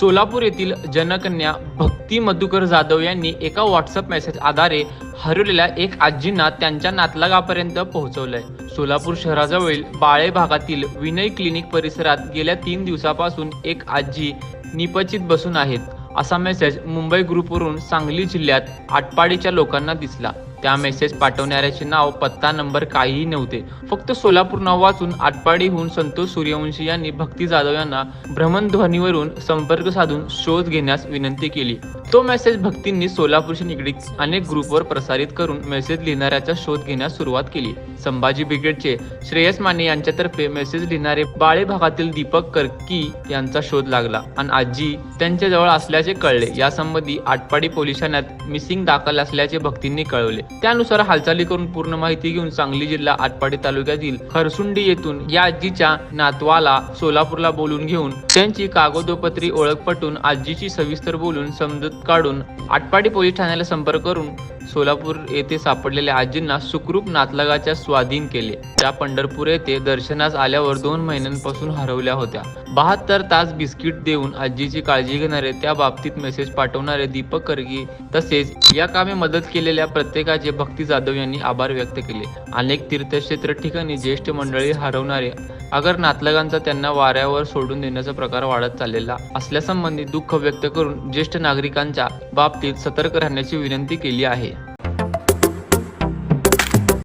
सोलापूर येथील जनकन्या भक्ती मधुकर जाधव यांनी एका व्हॉट्सअप मेसेज आधारे हरवलेल्या एक आजींना त्यांच्या नातलगापर्यंत पोहोचवलंय. सोलापूर शहराजवळील बाळे भागातील विनय क्लिनिक परिसरात गेल्या तीन दिवसापासून एक आजी निपचित बसून आहेत असा मेसेज मुंबई ग्रुपवरून सांगली जिल्ह्यात आटपाडीच्या लोकांना दिसला. त्या मेसेज पाठवणाऱ्याचे नाव पत्ता नंबर काहीही नव्हते. फक्त सोलापूर नाव वाचून आटपाडीहून संतोष सूर्यवंशी यांनी भक्ती जाधव यांना भ्रमणध्वनीवरून संपर्क साधून शोध घेण्यास विनंती केली. तो मेसेज भक्तींनी सोलापूरशी निगडीत अनेक ग्रुपवर प्रसारित करून मेसेज लिहिणाऱ्याचा शोध घेण्यास सुरुवात केली. संभाजी ब्रिगेडचे श्रेयस माने यांच्यातर्फे मेसेज लिहिणारे बाळे भागातील दीपक करकी यांचा शोध लागला आणि आजी त्यांच्याजवळ असल्याचे कळले. यासंबंधी आटपाडी पोलीस ठाण्यात मिसिंग दाखल असल्याचे भक्तींनी कळवले. त्यानुसार हालचाली करून पूर्ण माहिती घेऊन सांगली जिल्हा आटपाडी तालुक्यातील खरसुंडी येथून या आजीच्या नातवाला सोलापूरला बोलून घेऊन त्यांची कागदोपत्री ओळख पटून आजीची सविस्तर बोलून समजत काढून आटपाडी पोलीस ठाण्याला संपर्क करून सोलापूर येथे सापडलेल्या आजींना सुखरूप नातलगाच्या स्वाधीन केले. त्या पंढरपूर येथे दर्शनास आल्यावर दोन महिन्यांपासून हरवल्या होत्या. बहात्तर तास बिस्किट देऊन आजीची काळजी घेणारे त्या बाबतीत मेसेज पाठवणारे दीपक करगी तसेच या कामे मदत केलेल्या प्रत्येकाचे भक्ती जाधव यांनी आभार व्यक्त केले. अनेक तीर्थक्षेत्र ठिकाणी ज्येष्ठ मंडळी हरवणारे अगर नातलगांचा त्यांना वाऱ्यावर सोडून देण्याचा प्रकार वाढत चाललेला असल्यासंबंधी दुःख व्यक्त करून ज्येष्ठ नागरिकांच्या बाबतीत सतर्क राहण्याची विनंती केली आहे.